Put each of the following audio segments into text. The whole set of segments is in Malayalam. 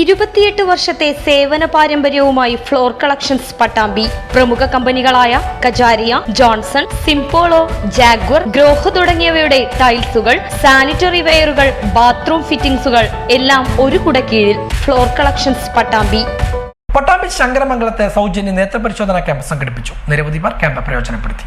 ഇരുപത്തിയെട്ട് വർഷത്തെ സേവന പാരമ്പര്യവുമായി ഫ്ലോർ കളക്ഷൻസ് പട്ടാമ്പി. പ്രമുഖ കമ്പനികളായ Kajaria Johnson Simpolo Jaguar Grohe തുടങ്ങിയവയുടെ ടൈൽസുകൾ സാനിറ്ററി വെയറുകൾ ബാത്റൂം ഫിറ്റിംഗ്സുകൾ എല്ലാം ഒരു കുടക്കീഴിൽ ഫ്ലോർ കളക്ഷൻസ് പട്ടാമ്പി. പട്ടാമ്പി ശങ്കരമംഗലത്തെ സൗജന്യ നേത്രപരിശോധന ക്യാമ്പ് സംഘടിപ്പിച്ചു. നിരവധി പേർ ക്യാമ്പ് പ്രയോജനപ്പെടുത്തി.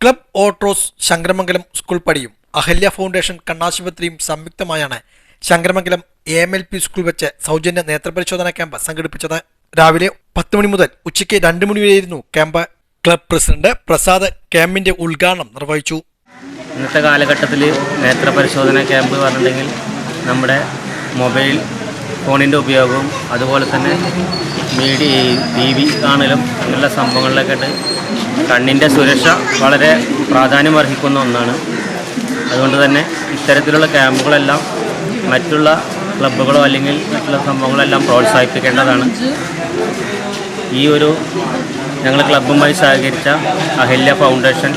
ക്ലബ് ഓട്ടോസ് ശങ്കരമംഗലം സ്കൂൾ പടിയും അഹല്യ ഫൗണ്ടേഷൻ കണ്ണാശുപത്രിയും സംയുക്തമായാണ് Sankaramangalam A M L P school വെച്ച് സൗജന്യ നേത്രപരിശോധനാ ക്യാമ്പ് സംഘടിപ്പിച്ചത് രാവിലെ പത്ത് മണി മുതൽ ഉച്ചയ്ക്ക് രണ്ട് മണി വരെയായിരുന്നു ക്യാമ്പ്. ക്ലബ് പ്രസിഡന്റ് പ്രസാദ് ക്യാമ്പിന്റെ ഉദ്ഘാടനം നിർവഹിച്ചു. ഇന്നത്തെ കാലഘട്ടത്തിൽ നേത്രപരിശോധന ക്യാമ്പ് പറഞ്ഞിട്ടുണ്ടെങ്കിൽ നമ്മുടെ മൊബൈൽ ഫോണിന്റെ ഉപയോഗവും അതുപോലെ തന്നെ മീഡിയ ടി വി കാണലും അങ്ങനെയുള്ള സംഭവങ്ങളിലൊക്കെ കണ്ണിന്റെ സുരക്ഷ വളരെ പ്രാധാന്യം അർഹിക്കുന്ന ഒന്നാണ്. അതുകൊണ്ട് തന്നെ ഇത്തരത്തിലുള്ള ക്യാമ്പുകളെല്ലാം മറ്റുള്ള ക്ലബ്ബുകളോ അല്ലെങ്കിൽ മറ്റുള്ള സംഭവങ്ങളോ എല്ലാം പ്രോത്സാഹിപ്പിക്കേണ്ടതാണ്. ഈ ഒരു ഞങ്ങൾ ക്ലബ്ബുമായി സഹകരിച്ച അഹല്യ ഫൗണ്ടേഷൻ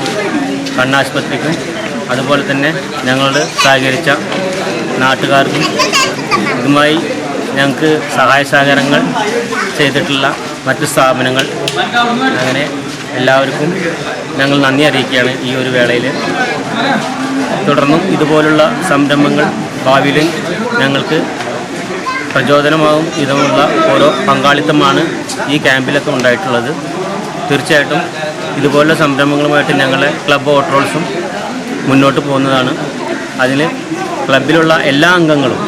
കണ്ണാശുപത്രിക്കും അതുപോലെ തന്നെ ഞങ്ങളോട് സഹകരിച്ച നാട്ടുകാർക്കും ഇതുമായി ഞങ്ങൾക്ക് സഹായ സഹകരണങ്ങൾ ചെയ്തിട്ടുള്ള മറ്റ് സ്ഥാപനങ്ങൾ അങ്ങനെ എല്ലാവർക്കും ഞങ്ങൾ നന്ദി അറിയിക്കുകയാണ് ഈ ഒരു വേളയിൽ. തുടർന്നും ഇതുപോലുള്ള സംരംഭങ്ങൾ ഭാവിയിലും ഞങ്ങൾക്ക് പ്രചോദനമാകും വിധമുള്ള ഓരോ പങ്കാളിത്തമാണ് ഈ ക്യാമ്പിലൊക്കെ ഉണ്ടായിട്ടുള്ളത്. തീർച്ചയായിട്ടും ഇതുപോലുള്ള സംരംഭങ്ങളുമായിട്ട് ഞങ്ങളെ ക്ലബ്ബ് ഓട്ടോൾസും മുന്നോട്ട് പോകുന്നതാണ്. അതിൽ ക്ലബിലുള്ള എല്ലാ അംഗങ്ങളും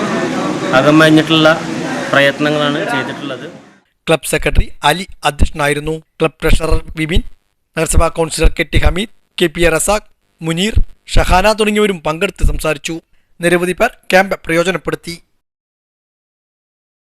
അകമഴിഞ്ഞിട്ടുള്ള പ്രയത്നങ്ങളാണ് ചെയ്തിട്ടുള്ളത്. ക്ലബ് സെക്രട്ടറി അലി അധ്യക്ഷനായിരുന്നു. ക്ലബ് ട്രഷറർ വിപിൻ നഗരസഭാ councillor K T Hameed K P A Razak Muneer Shahana തുടങ്ങിയവരും പങ്കെടുത്ത് സംസാരിച്ചു. നിരവധി പേർ ക്യാമ്പ് പ്രയോജനപ്പെടുത്തി.